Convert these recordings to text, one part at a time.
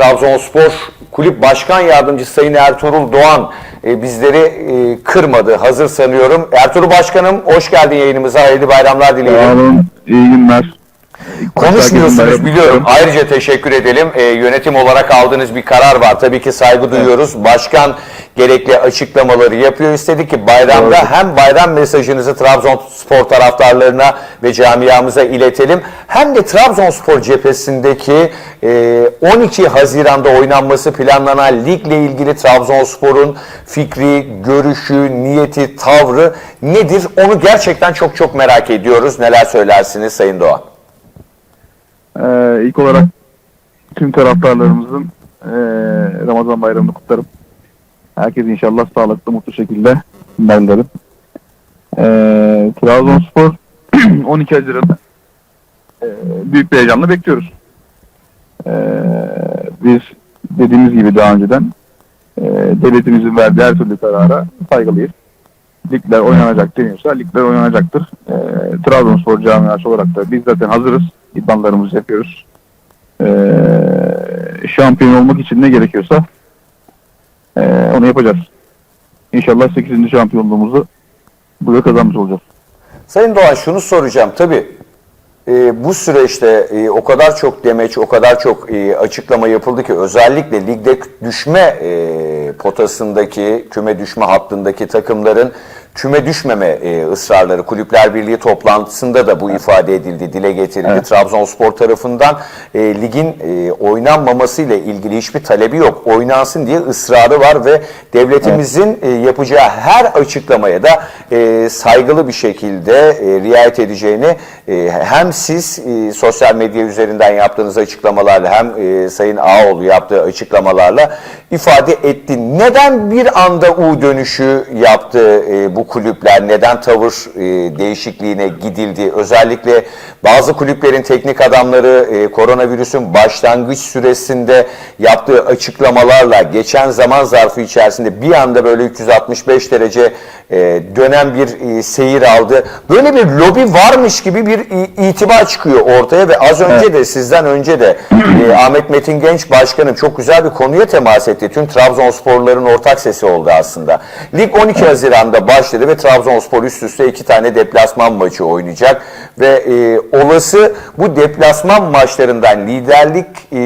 Trabzonspor Kulüp Başkan Yardımcısı Sayın Ertuğrul Doğan e, bizleri e, kırmadı. Hazır sanıyorum. Ertuğrul Başkanım hoş geldin yayınımıza. Hayırlı bayramlar dileyelim. Sağ olun, iyi günler. Konuşmuyorsunuz biliyorum. Ayrıca teşekkür edelim. Ee, yönetim olarak aldığınız bir karar var. Tabii ki saygı duyuyoruz. Başkan gerekli açıklamaları yapıyor. İstedik ki bayramda Doğru. hem bayram mesajınızı Trabzonspor taraftarlarına ve camiamıza iletelim. Hem de Trabzonspor cephesindeki e, 12 Haziran'da oynanması planlanan ligle ilgili Trabzonspor'un fikri, görüşü, niyeti, tavrı nedir? Onu gerçekten çok çok merak ediyoruz. Neler söylersiniz Sayın Doğan? Ee, ilk olarak tüm taraftarlarımızın ee, Ramazan bayramını kutlarım. Herkes inşallah sağlıklı, mutlu şekilde ilerlerim. Ee, Trabzonspor 12 Haziran'da ee, büyük bir heyecanla bekliyoruz. Ee, biz dediğimiz gibi daha önceden ee, devletimizin verdiği her türlü karara saygılıyız. Ligler oynanacak deniyorsa ligler oynanacaktır. Ee, Trabzonspor camiası olarak da biz zaten hazırız. İdmanlarımızı yapıyoruz. Ee, şampiyon olmak için ne gerekiyorsa ee, onu yapacağız. İnşallah 8. şampiyonluğumuzu burada kazanmış olacağız. Sayın Doğan şunu soracağım. Tabii e, bu süreçte e, o kadar çok demeç, o kadar çok e, açıklama yapıldı ki özellikle ligde düşme e, potasındaki, küme düşme hattındaki takımların küme düşmeme e, ısrarları Kulüpler Birliği toplantısında da bu ifade edildi, dile getirildi. Evet. Trabzonspor tarafından e, ligin e, oynanmaması ile ilgili hiçbir talebi yok. Oynansın diye ısrarı var ve devletimizin e, yapacağı her açıklamaya da e, saygılı bir şekilde e, riayet edeceğini e, hem siz e, sosyal medya üzerinden yaptığınız açıklamalarla hem e, Sayın Ağoğlu yaptığı açıklamalarla ifade etti. Neden bir anda U dönüşü yaptı e, bu kulüpler? Neden tavır e, değişikliğine gidildi? Özellikle bazı kulüplerin teknik adamları e, koronavirüsün başlangıç süresinde yaptığı açıklamalarla geçen zaman zarfı içerisinde bir anda böyle 365 derece e, dönen bir e, seyir aldı. Böyle bir lobi varmış gibi bir itibar çıkıyor ortaya ve az önce de sizden önce de e, Ahmet Metin Genç Başkanım çok güzel bir konuya temas etti. Tüm Trabzonsporların ortak sesi oldu aslında. Lig 12 Haziran'da başladı ve Trabzonspor üst üste iki tane deplasman maçı oynayacak ve e, olası bu deplasman maçlarından liderlik e,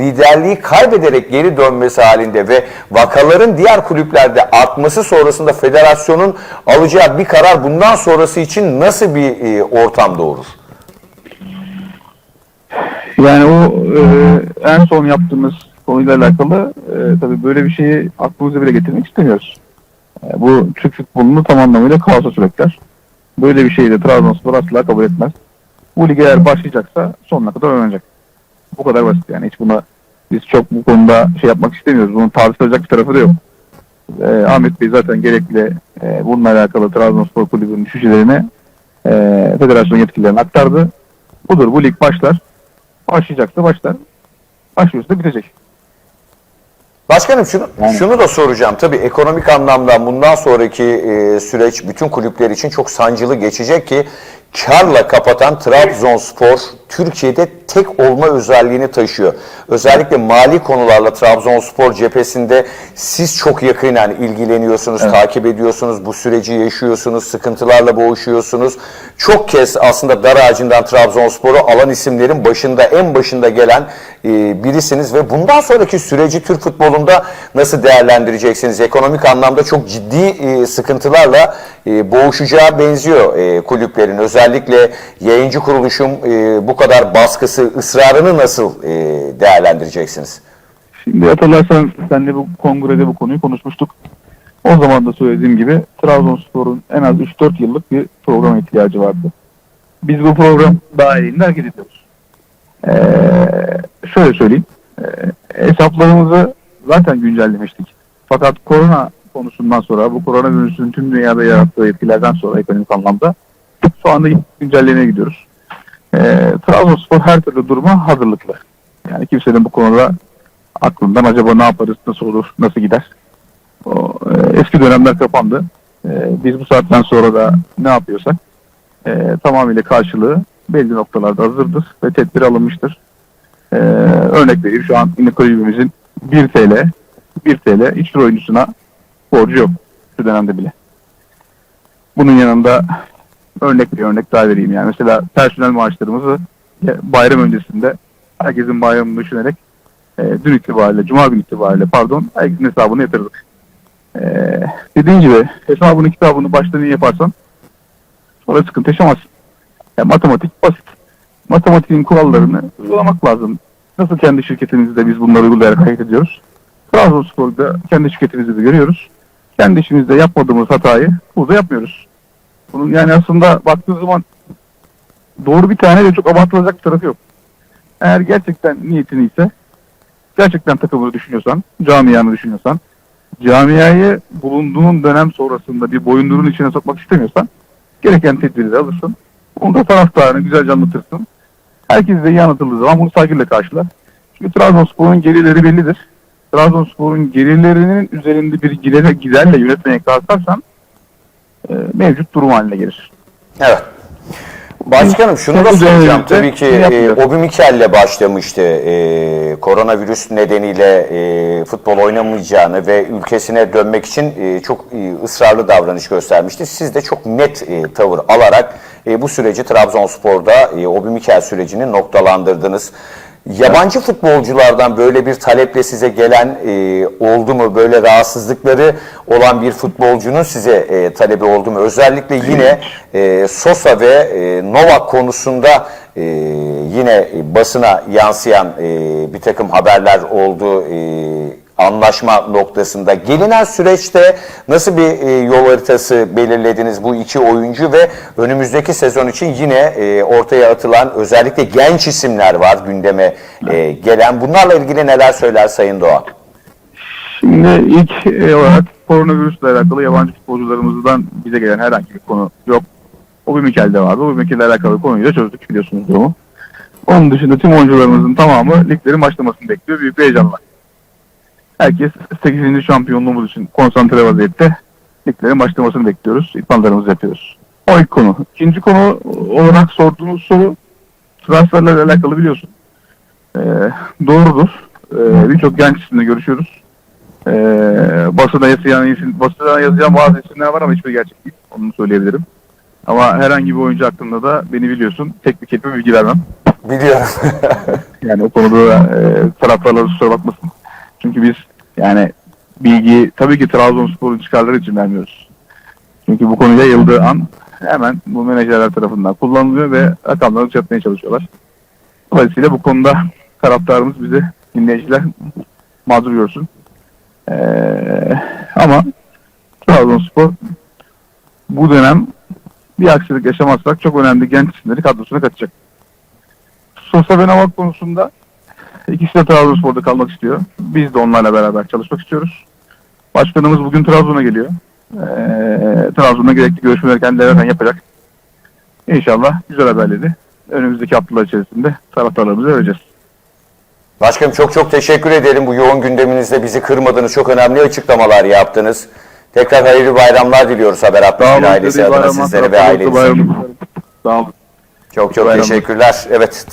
liderliği kaybederek geri dönmesi halinde ve vakaların diğer kulüplerde artması sonrasında federasyonun alacağı bir karar bundan sonrası için nasıl bir e, ortam doğurur? Yani o e, en son yaptığımız konuyla alakalı e, tabii böyle bir şeyi aklımıza bile getirmek istemiyoruz. E, bu Türk futbolunu tam anlamıyla kaosa sürükler. Böyle bir şeyi de Trabzonspor asla kabul etmez. Bu lig eğer başlayacaksa sonuna kadar oynanacak. Bu kadar basit yani. Hiç buna biz çok bu konuda şey yapmak istemiyoruz. Bunun tartışılacak bir tarafı da yok. E, Ahmet Bey zaten gerekli e, bununla alakalı Trabzonspor Kulübü'nün düşüncelerini e, federasyon yetkililerine aktardı. Budur bu lig başlar. Başlayacaksa başlar. Başlıyorsa bitecek. Başkanım şunu, Yani- şunu da soracağım. Tabii ekonomik anlamda bundan sonraki e, süreç bütün kulüpler için çok sancılı geçecek ki karla kapatan Trabzonspor Türkiye'de tek olma özelliğini taşıyor. Özellikle mali konularla Trabzonspor cephesinde siz çok yakinen ilgileniyorsunuz, takip ediyorsunuz, bu süreci yaşıyorsunuz, sıkıntılarla boğuşuyorsunuz. Çok kez aslında dar ağacından Trabzonspor'u alan isimlerin başında, en başında gelen e, birisiniz ve bundan sonraki süreci Türk futbolunda nasıl değerlendireceksiniz? Ekonomik anlamda çok ciddi e, sıkıntılarla e, boğuşacağı benziyor e, kulüplerin. Özellikle yayıncı kuruluşun e, bu kadar baskısı, ısrarını nasıl e, değerlendireceksiniz? Şimdi hatırlarsan senle bu kongrede bu konuyu konuşmuştuk. O zaman da söylediğim gibi Trabzonspor'un en az 3-4 yıllık bir programa ihtiyacı vardı. Biz bu program dahilinde hareket ediyoruz. Ee, şöyle söyleyeyim. Ee, hesaplarımızı zaten güncellemiştik. Fakat korona konusundan sonra bu koronavirüsün tüm dünyada yarattığı etkilerden sonra ekonomik anlamda şu anda güncellemeye gidiyoruz. Ee, Trabzonspor her türlü duruma hazırlıklı. Yani kimsenin bu konuda aklından acaba ne yaparız, nasıl olur, nasıl gider? O, e, eski dönemler kapandı. E, biz bu saatten sonra da ne yapıyorsak e, tamamıyla karşılığı belli noktalarda hazırdır ve tedbir alınmıştır. Ee, örnek vereyim şu an yine kulübümüzün 1 TL 1 TL hiçbir oyuncusuna borcu yok şu dönemde bile. Bunun yanında örnek bir örnek daha vereyim yani. Mesela personel maaşlarımızı bayram öncesinde herkesin bayramını düşünerek e, dün itibariyle, cuma günü itibariyle pardon herkesin hesabını yatırdık. E, dediğim gibi hesabını kitabını baştan iyi yaparsan sonra sıkıntı yaşamazsın. Yani matematik basit. Matematiğin kurallarını uygulamak lazım. Nasıl kendi şirketimizde biz bunları uygulayarak hareket ediyoruz. Trabzonspor'da kendi şirketimizde de görüyoruz. Kendi işimizde yapmadığımız hatayı burada yapmıyoruz. Bunun yani aslında baktığı zaman doğru bir tane de çok abartılacak bir tarafı yok. Eğer gerçekten niyetin ise gerçekten takımını düşünüyorsan, camianı düşünüyorsan, camiayı bulunduğun dönem sonrasında bir boyundurun içine sokmak istemiyorsan gereken tedbiri de alırsın. Bunu da taraftarını güzelce anlatırsın. Herkes de iyi anlatıldığı zaman bunu saygıyla karşılar. Çünkü Trabzonspor'un gelirleri bellidir. Trabzonspor'un gelirlerinin üzerinde bir gidere, giderle yönetmeye kalkarsan e, mevcut durum haline gelir. Evet. Başkanım şunu da soracağım. Tabii ki e. Obi Mikel'le başlamıştı. E, koronavirüs nedeniyle e, futbol oynamayacağını ve ülkesine dönmek için e, çok e, ısrarlı davranış göstermişti. Siz de çok net e, tavır alarak e, bu süreci Trabzonspor'da e, Obi Mikel sürecini noktalandırdınız. Yabancı futbolculardan böyle bir taleple size gelen e, oldu mu? Böyle rahatsızlıkları olan bir futbolcunun size e, talebi oldu mu? Özellikle yine e, Sosa ve e, Novak konusunda e, yine basına yansıyan e, bir takım haberler oldu. E, anlaşma noktasında. Gelinen süreçte nasıl bir e, yol haritası belirlediniz bu iki oyuncu ve önümüzdeki sezon için yine e, ortaya atılan özellikle genç isimler var gündeme e, gelen. Bunlarla ilgili neler söyler Sayın Doğan? Şimdi ilk olarak koronavirüsle alakalı yabancı futbolcularımızdan bize gelen herhangi bir konu yok. O bir Mikel'de vardı. O bir Mikel'le alakalı konuyu da çözdük biliyorsunuz durumu. Onun dışında tüm oyuncularımızın tamamı liglerin başlamasını bekliyor. Büyük bir heyecanla. Herkes 8. şampiyonluğumuz için konsantre vaziyette liglerin başlamasını bekliyoruz. İdmanlarımızı yapıyoruz. O ilk konu. İkinci konu olarak sorduğunuz soru transferlerle alakalı biliyorsun. Ee, doğrudur. Ee, Birçok genç isimle görüşüyoruz. Ee, basına yazayan, isim, basına yazayan bazı isimler var ama hiçbir gerçek değil. Onu söyleyebilirim. Ama herhangi bir oyuncu hakkında da beni biliyorsun. Tek bir kelime bilgi vermem. Biliyorum. Yani o konuda da, e, taraftarlar kusura bakmasın. Çünkü biz yani bilgi tabii ki Trabzonspor'un çıkarları için vermiyoruz. Çünkü bu konu yayıldığı an hemen bu menajerler tarafından kullanılıyor ve rakamları çatmaya çalışıyorlar. Dolayısıyla bu konuda taraftarımız bize dinleyiciler mazur görsün. Ee, ama Trabzonspor bu dönem bir aksilik yaşamazsak çok önemli genç isimleri kadrosuna katacak. Sosa ve Novak konusunda ikisi de Trabzonspor'da kalmak istiyor. Biz de onlarla beraber çalışmak istiyoruz. Başkanımız bugün Trabzon'a geliyor. Ee, Trabzon'da gerekli görüşmeleri kendilerinden yapacak. İnşallah güzel haberleri önümüzdeki haftalar içerisinde taraftarlarımıza vereceğiz. Başkanım çok çok teşekkür ederim. Bu yoğun gündeminizde bizi kırmadınız. Çok önemli açıklamalar yaptınız. Tekrar hayırlı bayramlar diliyoruz Haber Sağ 61 olun. ailesi adına bayramlar, sizlere ve ailenize. Sağ olun. Çok çok Bayramlar. teşekkürler. Evet